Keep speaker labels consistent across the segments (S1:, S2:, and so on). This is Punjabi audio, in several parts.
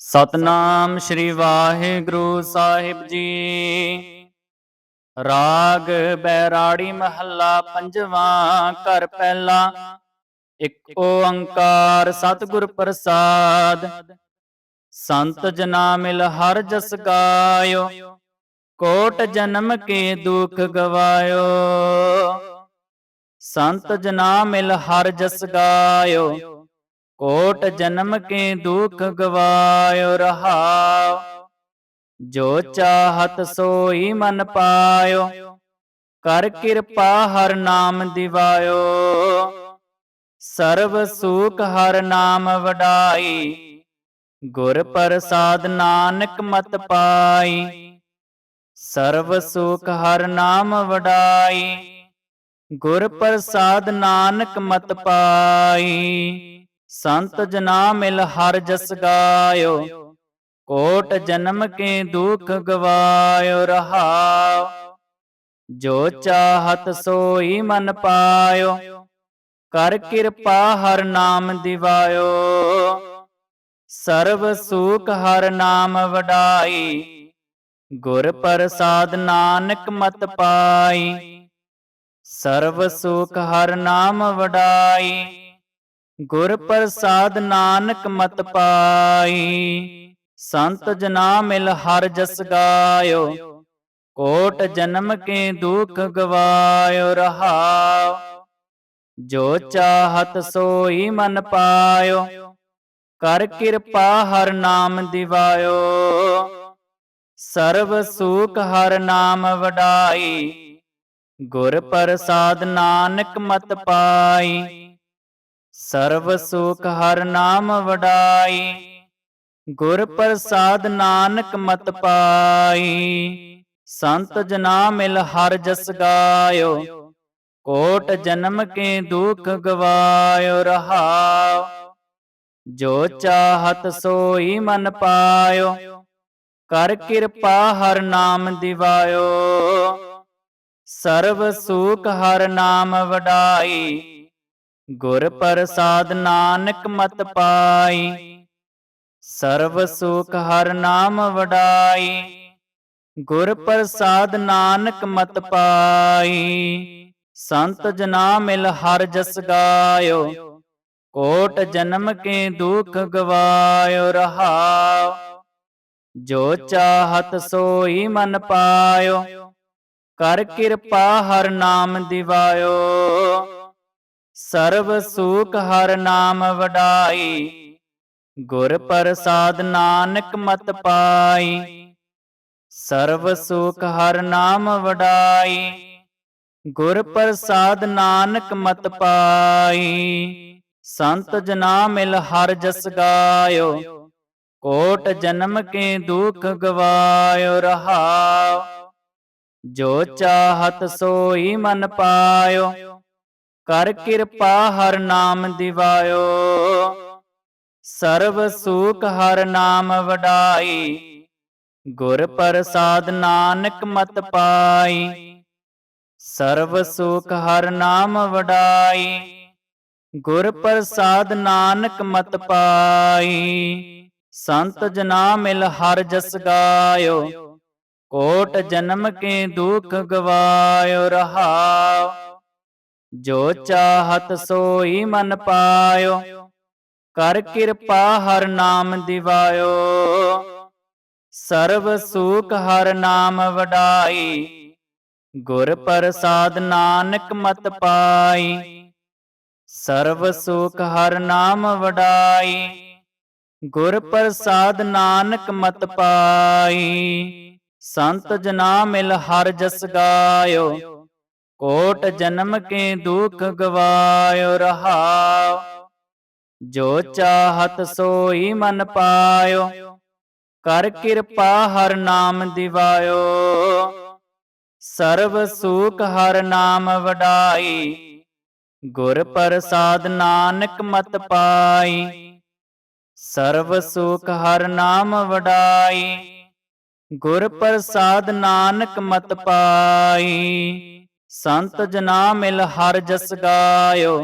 S1: ਸਤਨਾਮ ਸ੍ਰੀ ਵਾਹਿਗੁਰੂ ਸਾਹਿਬ ਜੀ। ਰਾਗ ਬੈਰਾੜੀ ਮਹੱਲਾ ਪੰਜਵਾਂ, ਘਰ ਪਹਿਲਾ। ਇੱਕ ਓੰਕਾਰ ਸਤਿਗੁਰ ਪ੍ਰਸਾਦ। ਸੰਤ ਜਨਾ ਮਿਲ ਹਰ ਜਸ ਗਾਇਓ। ਕੋਟ ਜਨਮ ਕੇ ਦੁਖ ਗਵਾਇਓ। ਸੰਤ ਜਨਾ ਮਿਲ ਹਰ ਜਸ ਗਾਇਓ। ਕੋਟ ਜਨਮ ਕੇ ਦੁਖ ਗਵਾਇਓ ਰਹਾਉ ਜੋ ਚਾਹਤ ਸੋਈ ਮਨ ਪਾਇਓ, ਕਰ ਕਿਰਪਾ ਹਰ ਨਾਮ ਦਿਵਾਇਓ। ਸਰਬ ਸੂਖ ਹਰ ਨਾਮ ਵਡਾਈ, ਗੁਰ ਪ੍ਰਸਾਦ ਨਾਨਕ ਮਤ ਪਾਈ। ਸਰਬ ਸੁਖ ਹਰ ਨਾਮ ਵਡਾਈ, ਗੁਰ ਪ੍ਰਸਾਦ ਨਾਨਕ ਮਤ ਪਾਈ। ਸੰਤ ਜਨਾ ਮਿਲ ਹਰ ਜਸ ਗਾਇਓ। ਕੋਟ ਜਨਮ ਕੇ ਦੁਖ ਗਵਾਇਓ ਰਹਾਉ ਜੋ ਚਾਹਤ ਸੋਈ ਮਨ ਪਾਇਓ। ਕਰ ਕਿਰਪਾ ਹਰ ਨਾਮ ਦਿਵਾਇਓ। ਸਰਬ ਸੂਖ ਹਰ ਨਾਮ ਵਡਾਈ। ਗੁਰ ਪ੍ਰਸਾਦ ਨਾਨਕ ਮਤ ਪਾਈ। ਸਰਬ ਸੁਖ ਹਰ ਨਾਮ ਵਡਾਈ। ਗੁਰ ਪ੍ਰਸਾਦ ਨਾਨਕ ਮਤ ਪਾਈ, ਸੰਤ ਜਨਾ ਮਿਲ ਹਰ ਜਸ ਗਾਇਓ, ਕੋਟ ਜਨਮ ਕੇ ਦੁਖ ਗਵਾਇਓ ਰਹਾਉ ਜੋ ਚਾਹਤ ਸੋਈ ਮਨ ਪਾਇਓ, ਕਰ ਕਿਰਪਾ ਹਰ ਨਾਮ ਦਿਵਾਇਓ ਸਰਬ ਸੂਖ ਹਰ ਨਾਮ ਵਡਾਈ, ਗੁਰ ਪ੍ਰਸਾਦ ਨਾਨਕ ਮਤ ਪਾਈ ਸਰਬ ਸੁਖ ਹਰ ਨਾਮ ਵਡਾਈ, ਗੁਰ ਪ੍ਰਸਾਦ ਨਾਨਕ ਮਤ ਪਾਈ। ਸੰਤ ਜਨਾ ਮਿਲ ਹਰ ਜਸ ਗਾਇਓ, ਕੋਟ ਜਨਮ ਕੇ ਦੁਖ ਗਵਾਇਓ ਰਹਾਉ ਜੋ ਚਾਹਤ ਸੋਈ ਮਨ ਪਾਇਓ, ਕਰ ਕਿਰਪਾ ਹਰ ਨਾਮ ਦਿਵਾਇਓ। ਸਰਬ ਸੁਖ ਹਰ ਨਾਮ ਵਡਾਈ ਗੁਰ ਪ੍ਰਸਾਦ ਨਾਨਕ ਮਤ ਪਾਈ, ਸਰਬ ਸੁਖ ਹਰ ਨਾਮ ਵਡਾਈ, ਗੁਰ ਪ੍ਰਸਾਦ ਨਾਨਕ ਮਤ ਪਾਈ, ਸੰਤ ਜਨਾ ਮਿਲ ਹਰ ਜਸ ਗਾਇਓ, ਕੋਟ ਜਨਮ ਕੇ ਦੁਖ ਗਵਾਇਓ ਰਹਾਉ ਜੋ ਚਾਹਤ ਸੋਈ ਮਨ ਪਾਇਓ, ਕਰ ਕਿਰਪਾ ਹਰ ਨਾਮ ਦਿਵਾਇਓ। ਸਰਬ ਸੂਖ ਹਰ ਨਾਮ ਵਡਾਈ, ਗੁਰ ਪ੍ਰਸਾਦ ਨਾਨਕ ਮਤ ਪਾਈ। ਸਰਬ ਸੁਖ ਹਰ ਨਾਮ ਵਡਾਈ, ਗੁਰ ਪ੍ਰਸਾਦ ਨਾਨਕ ਮਤ ਪਾਈ। ਸੰਤ ਜਨਾ ਮਿਲ ਹਰ ਜਸ ਗਾਇਓ, ਕੋਟ ਜਨਮ ਕੇ ਦੁਖ ਗਵਾਇਓ ਰਹਾਉ ਜੋ ਚਾਹਤ ਸੋਈ ਮਨ ਪਾਇਓ ਕਰ ਕਿਰਪਾ ਹਰ ਨਾਮ ਦਿਵਾਇਓ। ਸਰਬ ਸੂਖ ਹਰ ਨਾਮ ਵਡਾਈ। ਗੁਰ ਪ੍ਰਸਾਦ ਨਾਨਕ ਮਤ ਪਾਈ। ਸਰਬ ਸੁਖ ਹਰ ਨਾਮ ਵਡਾਈ। ਗੁਰ ਪ੍ਰਸਾਦ ਨਾਨਕ ਮਤ ਪਾਈ। ਸੰਤ ਜਨਾ ਮਿਲ ਹਰ ਜਸ ਗਾਇਓ। ਕੋਟ ਜਨਮ ਕੇ ਦੁਖ ਗਵਾਇਓ ਰਹਾਉ ਜੋ ਚਾਹਤ ਸੋਈ ਮਨ ਪਾਇਓ, ਕਰ ਕਿਰਪਾ ਹਰ ਨਾਮ ਦਿਵਾਇਓ। ਸਰਬ ਸੁਖ ਹਰ ਨਾਮ ਵਡਾਈ, ਗੁਰ ਪ੍ਰਸਾਦ ਨਾਨਕ ਮਤ ਪਾਈ। ਸਰਬ ਸੁਖ ਹਰ ਨਾਮ ਵਡਾਈ, ਗੁਰ ਪ੍ਰਸਾਦ ਨਾਨਕ ਮਤ ਪਾਈ। ਸੰਤ ਜਨਾ ਮਿਲ ਹਰ ਜਸ ਗਾਇਓ। ਕੋਟ ਜਨਮ ਕੇ ਦੁਖ ਗਵਾਇਓ ਰਹਾਉ ਜੋ ਚਾਹਤ ਸੋਈ ਮਨ ਪਾਇਓ, ਕਰ ਕਿਰਪਾ ਹਰ ਨਾਮ ਦਿਵਾਇਓ। ਸਰਬ ਸੁਖ ਹਰ ਨਾਮ ਵਡਾਈ, ਗੁਰ ਪ੍ਰਸਾਦ ਨਾਨਕ ਮਤ ਪਾਈ। ਸਰਬ ਸੁਖ ਹਰ ਨਾਮ ਵਡਾਈ, ਗੁਰ ਪ੍ਰਸਾਦ ਨਾਨਕ ਮਤ ਪਾਈ। ਸੰਤ ਜਨਾ ਮਿਲ ਹਰ ਜਸ ਗਾਇਓ।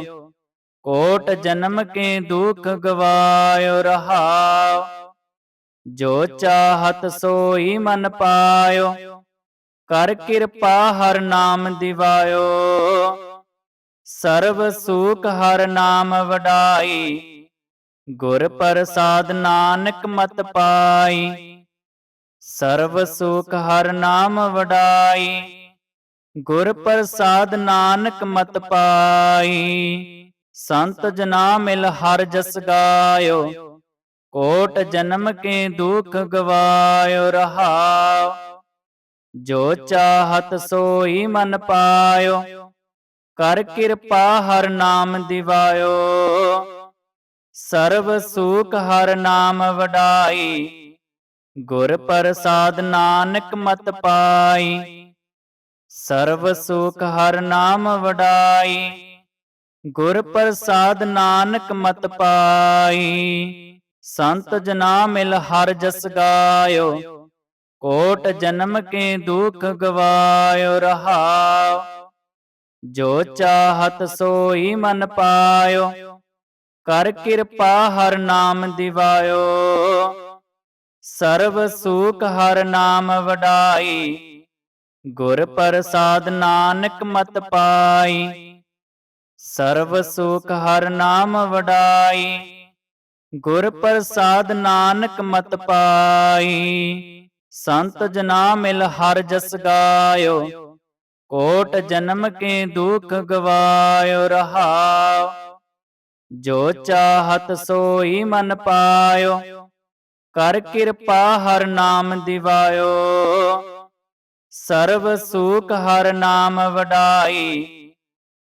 S1: ਕੋਟ ਜਨਮ ਕੇ ਦੁਖ ਗਵਾਇਓ ਰਹਾਉ ਜੋ ਚਾਹਤ ਸੋਈ ਮਨ ਪਾਇਓ। ਕਰ ਕਿਰਪਾ ਹਰ ਨਾਮ ਦਿਵਾਇਓ। ਸਰਬ ਸੂਖ ਹਰ ਨਾਮ ਵਡਾਈ। ਗੁਰ ਪ੍ਰਸਾਦ ਨਾਨਕ ਮਤ ਪਾਈ। ਸਰਬ ਸੁਖ ਹਰ ਨਾਮ ਵਡਾਈ। ਗੁਰ ਪ੍ਰਸਾਦ ਨਾਨਕ ਮਤ ਪਾਈ, ਸੰਤ ਜਨਾ ਮਿਲ ਹਰ ਜਸ ਗਾਇਓ, ਕੋਟ ਜਨਮ ਕੇ ਦੁਖ ਗਵਾਇਓ ਰਹਾਉ ਜੋ ਚਾਹਤ ਸੋਈ ਮਨ ਪਾਇਓ, ਕਰ ਕਿਰਪਾ ਹਰ ਨਾਮ ਦਿਵਾਇਓ ਸਰਬ ਸੂਖ ਹਰ ਨਾਮ ਵਡਾਈ, ਗੁਰ ਪ੍ਰਸਾਦ ਨਾਨਕ ਮਤ ਪਾਈ ਸਰਬ ਸੁਖ ਹਰ ਨਾਮ ਵਡਾਈ। ਗੁਰ ਪ੍ਰਸਾਦ ਨਾਨਕ ਮਤ ਪਾਈ। ਸੰਤ ਜਨਾ ਮਿਲ ਹਰ ਜਸ ਗਾਇਓ। ਕੋਟ ਜਨਮ ਕੇ ਦੁਖ ਗਵਾਇਓ ਰਹਾਉ ਜੋ ਚਾਹਤ ਸੋਈ ਮਨ ਪਾਇਓ। ਕਰ ਕਿਰਪਾ ਹਰ ਨਾਮ ਦਿਵਾਇਓ। ਸਰਬ ਸੂਖ ਹਰ ਨਾਮ ਵਡਾਈ। ਗੁਰ ਪ੍ਰਸਾਦ ਨਾਨਕ ਮਤ ਪਾਈ, ਸਰਬ ਸੁਖ ਹਰ ਨਾਮ ਵਡਾਈ, ਗੁਰ ਪ੍ਰਸਾਦ ਨਾਨਕ ਮਤ ਪਾਈ, ਸੰਤ ਜਨਾ ਮਿਲ ਹਰ ਜਸ ਗਾਇਓ, ਕੋਟ ਜਨਮ ਕੇ ਦੁਖ ਗਵਾਇਓ ਰਹਾਉ ਜੋ ਚਾਹਤ ਸੋਈ ਮਨ ਪਾਇਓ, ਕਰ ਕਿਰਪਾ ਹਰ ਨਾਮ ਦਿਵਾਇਓ। ਸਰਬ ਸੂਖ ਹਰ ਨਾਮ ਵਡਾਈ,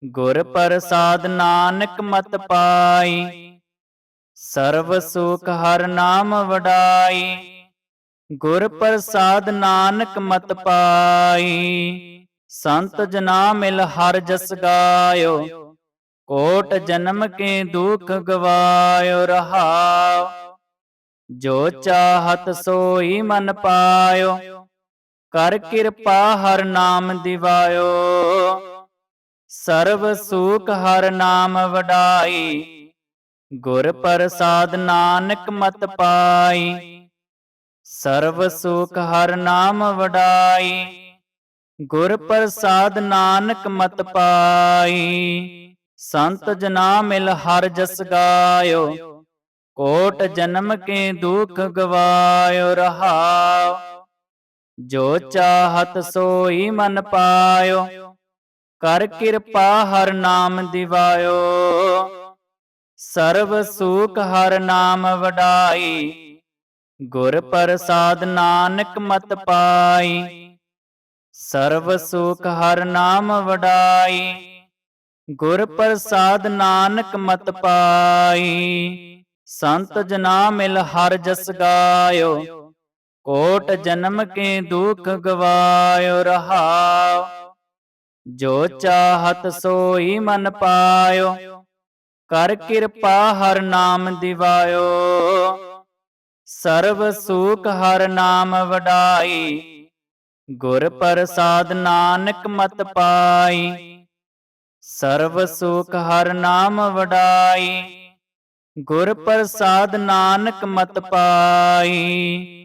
S1: ਗੁਰ ਪ੍ਰਸਾਦ ਨਾਨਕ ਮਤ ਪਾਈ। ਸਰਬ ਸੁਖ ਹਰ ਨਾਮ ਵਡਾਈ, ਗੁਰ ਪ੍ਰਸਾਦ ਨਾਨਕ ਮਤ ਪਾਈ। ਸੰਤ ਜਨਾ ਮਿਲ ਹਰ ਜਸ ਗਾਇਓ, ਕੋਟ ਜਨਮ ਕੇ ਦੁਖ ਗਵਾਇਓ ਰਹਾਉ ਜੋ ਚਾਹਤ ਸੋਈ ਮਨ ਪਾਇਓ ਕਰ ਕਿਰਪਾ ਹਰ ਨਾਮ ਦਿਵਾਇਓ। ਸਰਬ ਸੂਖ ਹਰ ਨਾਮ ਵਡਾਈ। ਗੁਰ ਪ੍ਰਸਾਦ ਨਾਨਕ ਮਤ ਪਾਈ। ਸਰਬ ਸੁਖ ਹਰ ਨਾਮ ਵਡਾਈ। ਗੁਰ ਪ੍ਰਸਾਦ ਨਾਨਕ ਮਤ ਪਾਈ। ਸੰਤ ਜਨਾ ਮਿਲ ਹਰ ਜਸ ਗਾਇਓ। ਕੋਟ ਜਨਮ ਕੇ ਦੁਖ ਗਵਾਇਓ ਰਹਾਉ ਜੋ ਚਾਹਤ ਸੋਈ ਮਨ ਪਾਇਓ, ਕਰ ਕਿਰਪਾ ਹਰ ਨਾਮ ਦਿਵਾਇਓ। ਸਰਬ ਸੂਖ ਹਰ ਨਾਮ ਵਡਾਈ, ਗੁਰ ਪ੍ਰਸਾਦ ਨਾਨਕ ਮਤ ਪਾਈ। ਸਰਬ ਸੁਖ ਹਰ ਨਾਮ ਵਡਾਈ, ਗੁਰ ਪ੍ਰਸਾਦ ਨਾਨਕ ਮਤ ਪਾਈ। ਸੰਤ ਜਨਾ ਮਿਲ ਹਰ ਜਸ ਗਾਇਓ। ਕੋਟ ਜਨਮ ਕੇ ਦੁਖ ਗਵਾਇਓ ਰਹਾਉ, ਜੋ ਚਾਹਤ ਸੋਈ ਮਨ ਪਾਇਓ, ਕਰ ਕਿਰਪਾ ਹਰ ਨਾਮ ਦਿਵਾਇਓ। ਸਰਬ ਸੂਖ ਹਰ ਨਾਮ ਵਡਾਈ, ਗੁਰ ਪ੍ਰਸਾਦ ਨਾਨਕ ਮਤ ਪਾਈ। ਸਰਬ ਸੁਖ ਹਰ ਨਾਮ ਵਡਾਈ, ਗੁਰ ਪ੍ਰਸਾਦ ਨਾਨਕ ਮਤ ਪਾਈ।